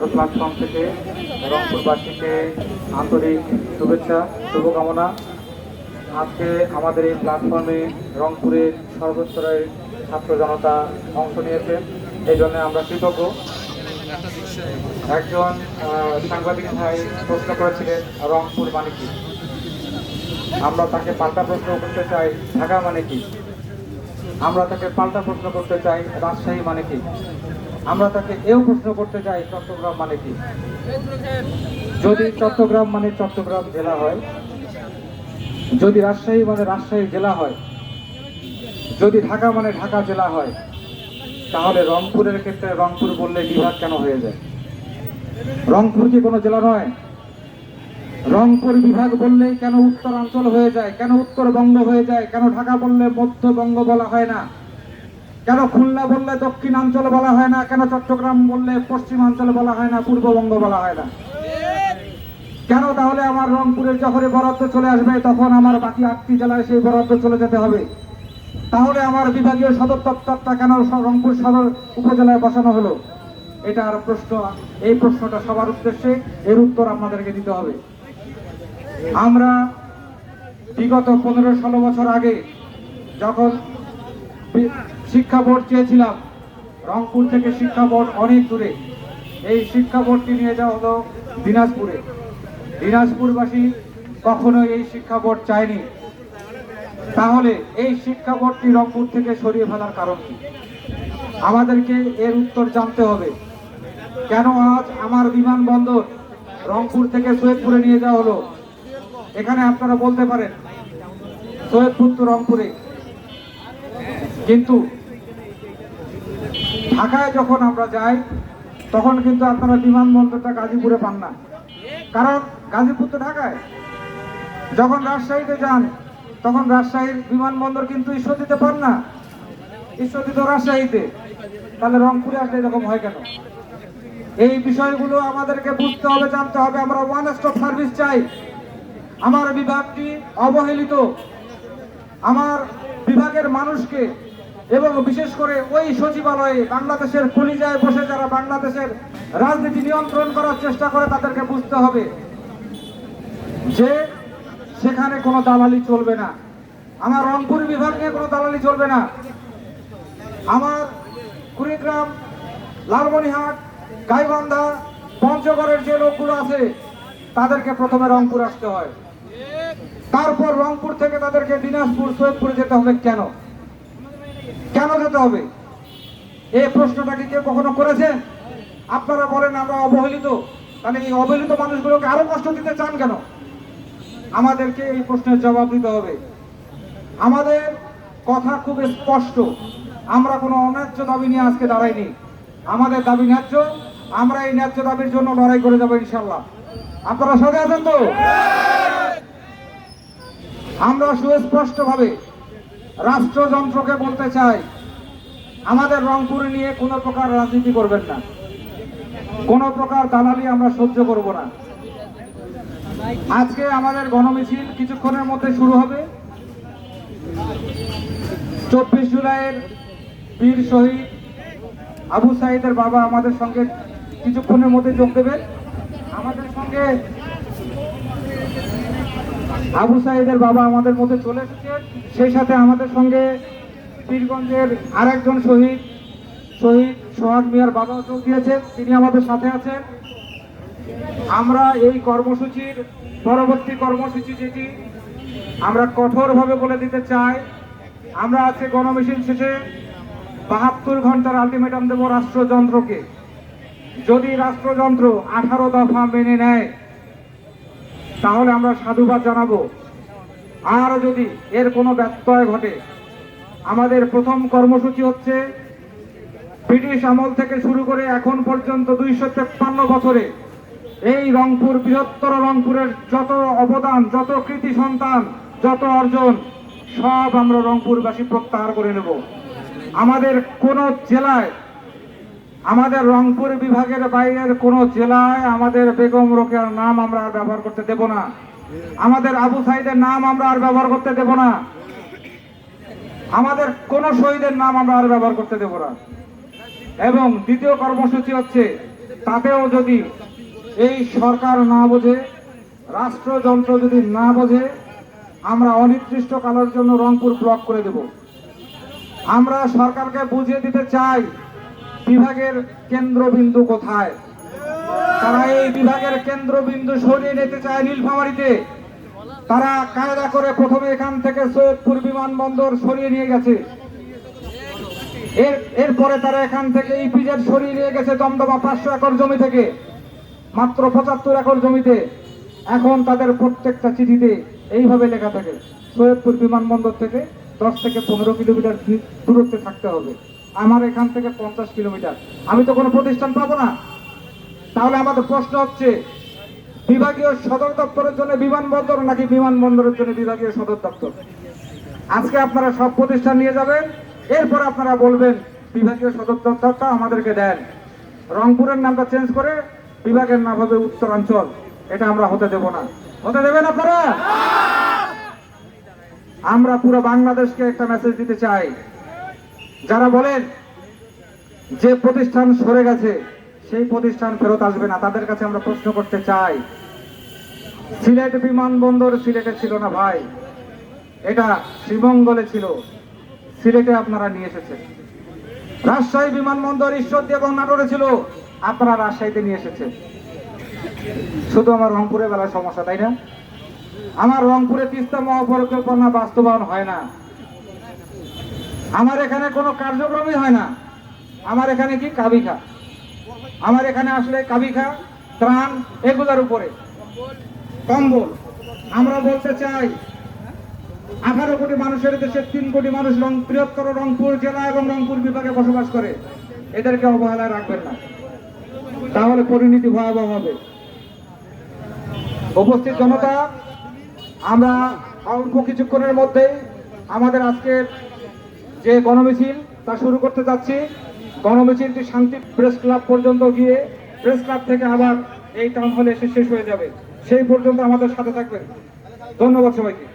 Platform থেকে রংপুরবাসীকে আন্তরিক শুভেচ্ছা, শুভকামনা। আজকে আমাদের এই প্ল্যাটফর্মে রংপুরের সর্বস্তরের ছাত্র জনতা অংশ নিয়েছেন এই জন্য আমরা কৃতজ্ঞ। একজন সাংবাদিক ভাই প্রশ্ন করেছিলেন, রংপুর মানে কি? আমরা তাকে পাল্টা প্রশ্ন করতে চাই, ঢাকা মানে কি? আমরা তাকে পাল্টা প্রশ্ন করতে চাই, রাজশাহী মানে কি? আমরা তাকে এও প্রশ্ন করতে চাই, চট্টগ্রাম মানে কি? যদি চট্টগ্রাম মানে চট্টগ্রাম জেলা হয়, যদি রাজশাহী মানে রাজশাহী জেলা হয়, যদি ঢাকা মানে ঢাকা জেলা হয়, তাহলে রংপুরের ক্ষেত্রে রংপুর বললে বিভাগ কেন হয়ে যায়? রংপুর কি কোনো জেলা নয়? রংপুর বিভাগ বললেই কেন উত্তরাঞ্চল হয়ে যায়, কেন উত্তরবঙ্গ হয়ে যায়, কেন ঢাকা বললে মধ্যবঙ্গ বলা হয় না? কেন খুলনা বললে দক্ষিণাঞ্চল বলা হয় না? কেন চট্টগ্রাম বললে পশ্চিমাঞ্চল বলা হয় না? পূর্ববঙ্গ বলা হয় না। কেন তাহলে আমার রংপুরের যখনই বরাদ্দ চলে আসবে? তখন আমার বাকি আটটি জেলায় সেই বরাদ্দ চলে যেতে হবে। তাহলে আমার বিভাগীয় সদর দপ্তরটা কেন রংপুর সদর উপজেলায় বসানো হলো? এটার প্রশ্ন, এই প্রশ্নটা সবার উদ্দেশ্যে এর উত্তর আপনাদেরকে দিতে হবে। আমরা বিগত পনেরো ষোলো বছর আগে যখন শিক্ষা বোর্ড চেয়েছিলাম, রংপুর থেকে শিক্ষা বোর্ড অনেক দূরে, এই শিক্ষা বোর্ডটি নিয়ে যাওয়া হলো দিনাজপুরে। দিনাজপুরবাসী কখনো এই শিক্ষা বোর্ড চায়নি। তাহলে এই শিক্ষা বোর্ডটি রংপুর থেকে সরিয়ে ফেলার কারণ কি? আমাদেরকে এর উত্তর জানতে হবে। কেন আজ আমার বিমানবন্দর রংপুর থেকে সৈয়দপুরে নিয়ে যাওয়া হলো? এখানে আপনারা বলতে পারেন, সৈয়দপুর তো রংপুরে। কিন্তু ঢাকায় যখন আমরা যাই, তখন কিন্তু আপনারা বিমানবন্দরটা গাজীপুরে পান না। কারণ গাজীপুর তো ঢাকায়। যখন রাজশাহীতে যান, তখন রাজশাহীর বিমানবন্দর কিন্তু ঈশ্বরদীতে পান না। ঈশ্বরদী তো রাজশাহীতে। তাহলে রংপুরে আসলে এরকম হয় কেন? এই বিষয়গুলো আমাদেরকে বুঝতে হবে, জানতে হবে। আমরা ওয়ান স্টপ সার্ভিস চাই। আমার বিভাগটি অবহেলিত। আমার বিভাগের মানুষকে এবং বিশেষ করে ওই সচিবালয়ে বাংলাদেশের কলিজায় বসে যারা বাংলাদেশের রাজনীতি নিয়ন্ত্রণ করার চেষ্টা করে তাদেরকে বুঝতে হবে যে সেখানে কোনো দালালি চলবে না। আমার রংপুর বিভাগ নিয়ে কোনো দালালি চলবে না। আমার কুড়িগ্রাম লালমনিহাট গাইবান্ধা, পঞ্চগড়ের যে লোকগুলো আছে, তাদেরকে প্রথমে রংপুর আসতে হয়। তারপর রংপুর থেকে তাদেরকে দিনাজপুর, সৈয়দপুরে যেতে হবে কেন? কেন যেতে হবে? এই প্রশ্নটা কি কেউ কখনো করেছেন? আপনারা বলেন, আমরা অবহেলিত। তাহলে এই অবহেলিত মানুষগুলোকে আরও কষ্ট দিতে চান কেন? আমাদেরকে এই প্রশ্নের জবাব দিতে হবে। আমাদের কথা খুব স্পষ্ট। আমরা কোনো অন্যায্য দাবি নিয়ে আজকে দাঁড়াইনি। আমাদের দাবি ন্যায্য। আমরা এই ন্যায্য দাবির জন্য লড়াই করে যাব ইনশাল্লাহ। আপনারা সাথে আছেন তো? আমরা সুস্পষ্টভাবে রাষ্ট্রযন্ত্রকে বলতে চাই, আমাদের রংপুর নিয়ে কোনো প্রকার রাজনীতি করবেন না। কোনো প্রকার দালালি আমরা সহ্য করব না। আজকে আমাদের গণমিছিল কিছুক্ষণের মধ্যে শুরু হবে। চব্বিশ জুলাইয়ের বীর শহীদ আবু সাইদের বাবা আমাদের সঙ্গে কিছুক্ষণের মধ্যে যোগ দেবেন। আমাদের সঙ্গে আবু সাইদের বাবা আমাদের মধ্যে চলে এসেছেন সেই সাথে আমাদের সঙ্গে পীরগঞ্জের আরেকজন শহীদ শহীদ সোহাগ মিয়ার বাবাও যোগ দিয়েছেন তিনি আমাদের সাথে আছেন। আমরা এই কর্মসূচির পরবর্তী কর্মসূচি যেটি আমরা কঠোরভাবে বলে দিতে চাই, আমরা আজকে গণমিছিল শেষে বাহাত্তর ঘণ্টার আলটিমেটাম দেব রাষ্ট্রযন্ত্রকে। যদি রাষ্ট্রযন্ত্র আঠারো দফা মেনে নেয় তাহলে আমরা সাধুবাদ জানাব। আর যদি এর কোনো ব্যত্যয় ঘটে, আমাদের প্রথম কর্মসূচি হচ্ছে ব্রিটিশ আমল থেকে শুরু করে এখন পর্যন্ত দুইশো তেপ্পান্ন বছরে এই রংপুর, বৃহত্তর রংপুরের যত অবদান, যত কৃতি সন্তান, যত অর্জন, সব আমরা রংপুরবাসী প্রত্যাহার করে নেব। আমাদের কোন জেলায় আমাদের রংপুর বিভাগের বাইরের কোন জেলায় আমাদের বেগম রোকেয়ার নাম আমরা আর ব্যবহার করতে দেব না। আমাদের আবু সাইদের নাম আমরা আর ব্যবহার করতে দেব না। আমাদের কোন শহীদের নাম আমরা আর ব্যবহার করতে দেব না। এবং দ্বিতীয় কর্মসূচি হচ্ছে তাতেও যদি এই সরকার না বোঝে, রাষ্ট্রযন্ত্র যদি না বোঝে, আমরা অনির্দিষ্টকালের জন্য রংপুর ব্লক করে দেব। আমরা সরকারকে বুঝিয়ে দিতে চাই বিভাগের কেন্দ্রবিন্দু কোথায়? তারা এই বিভাগের কেন্দ্রবিন্দু সরিয়ে নিতে চায় নীলফামারিতে। তারা কায়দা করে প্রথমে এখান থেকে সৈয়দপুর বিমানবন্দর সরিয়ে নিয়ে গেছে। এর, এরপরে তারা এখান থেকে এই ইপিজেড সরিয়ে নিয়ে গেছে দমদমা পাঁচশো একর জমি থেকে, মাত্র পঁচাত্তর একর জমিতে। এখন তাদের প্রত্যেকটা চিঠিতে এইভাবে লেখা থাকে, সৈয়দপুর বিমানবন্দর থেকে দশ থেকে পনেরো কিলোমিটার দূরত্বে থাকতে হবে। আমার এখান থেকে পঞ্চাশ কিলোমিটার। আমি তো কোনো প্রতিষ্ঠান পাবো না। তাহলে আমাদের প্রশ্ন হচ্ছে, বিভাগীয় সদর দপ্তরের জন্য বিমানবন্দর নাকি বিমানবন্দরের জন্য বিভাগীয় সদর দপ্তর? আজকে আপনারা সব প্রতিষ্ঠান নিয়ে যাবেন, এরপর আপনারা বলবেন, বিভাগীয় সদর দপ্তরটা আমাদেরকে দেন। রংপুরের নামটা চেঞ্জ করে বিভাগের নাম হবে উত্তরাঞ্চল। এটা আমরা হতে দেব না। হতে দেবেন আপনারা? আমরা পুরো বাংলাদেশকে একটা মেসেজ দিতে চাই। যারা বলেন যে প্রতিষ্ঠান সরে গেছে, সেই প্রতিষ্ঠান ফেরত আসবে না। তাদের কাছে আমরা প্রশ্ন করতে চাই, সিলেট বিমানবন্দর সিলেটে ছিল না ভাই? এটা শ্রীমঙ্গলে ছিল। সিলেটে আপনারা নিয়ে এসেছেন। রাজশাহী বিমানবন্দর ঈশ্বরদী এবং নাটোরে ছিল। আপনারা রাজশাহীতে নিয়ে এসেছেন। শুধু আমার রংপুরে বেলার সমস্যা, তাই না? আমার রংপুরে তিস্তা মহাপরিকল্পনা বাস্তবায়ন হয় না। আমার এখানে কোনো কার্যক্রমই হয় না। আমার এখানে কি কাবিখা আমার এখানে আসলে কাবিখা ত্রাণ এগুলোর উপরে। কম্বল, আমরা বলতে চাই, আঠারো কোটি মানুষের দেশে তিন কোটি মানুষ রং, বৃহত্তর রংপুর জেলা এবং রংপুর বিভাগে বসবাস করে। এদেরকে অবহেলায় রাখবেন না। তাহলে পরিণতি ভয়াবহ হবে। উপস্থিত জনতা, আমরা অল্প কিছুক্ষণের মধ্যে আমাদের আজকের যে গণমিছিল তা শুরু করতে যাচ্ছি। গণমিছিলটি শান্তি প্রেস ক্লাব পর্যন্ত গিয়ে প্রেস ক্লাব থেকে আবার এই টাউন হলে এসে শেষ হয়ে যাবে। সেই পর্যন্ত আমাদের সাথে থাকবেন। ধন্যবাদ সবাইকে।